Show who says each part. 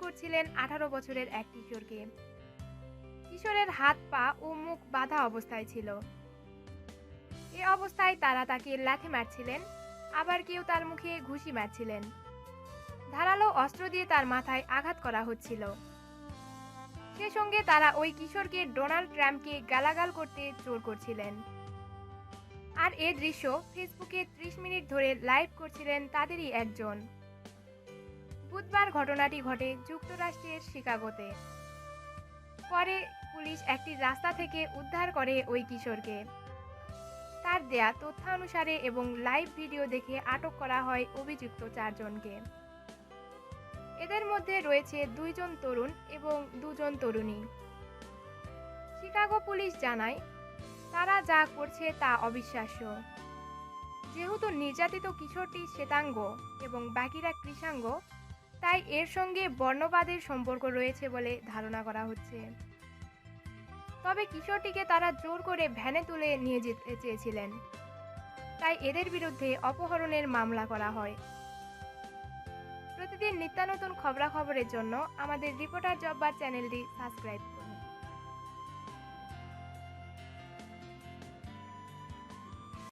Speaker 1: করছিলেন আঠারো বছরের এক কিশোরকে। কিশোরের হাত, পা ও মুখ বাঁধা অবস্থায় ছিল। এ অবস্থায় তারা তাকে লাথি মারছিলেন, আবার কেউ তার মুখে ঘুষি মারছিলেন। ধারালো অস্ত্র দিয়ে তার মাথায় আঘাত করা হচ্ছিল। সে সঙ্গে তারা ওই কিশোরকে ডোনাল্ড ট্রাম্পকে গালাগাল করতে জোর করছিলেন। আর এ দৃশ্য ফেসবুকে ত্রিশ মিনিট ধরে লাইভ করছিলেন তাদেরই একজন। বুধবার ঘটনাটি ঘটে যুক্তরাষ্ট্রের শিকাগোতে। পরে পুলিশ একটি রাস্তা থেকে উদ্ধার করে ওই কিশোরকে। তার দেয়া তথ্যানুসারে এবং লাইভ ভিডিও দেখে আটক করা হয় অভিযুক্ত চারজনকে। এদের মধ্যে রয়েছে দুইজন তরুণ এবং দুজন তরুণী। শিকাগো পুলিশ জানায়, তারা যা করছে তা অবিশ্বাস্য। যেহেতু নির্যাতিত কিশোরটি শ্বেতাঙ্গ এবং বাকিরা কৃষাঙ্গ তাই এর সঙ্গে বর্ণবাদের সম্পর্ক রয়েছে বলে ধারণা করা হচ্ছে। তবে কিশোরটিকে তারা জোর করে ভ্যানে তুলে নিয়ে যেতে চেয়েছিলেন। তাই এদের বিরুদ্ধে অপহরণের মামলা করা হয়। প্রতিদিন নিত্যানতুন খবরাখবরের জন্য আমাদের রিপোর্টার জব্বার চ্যানেলটি সাবস্ক্রাইব করুন।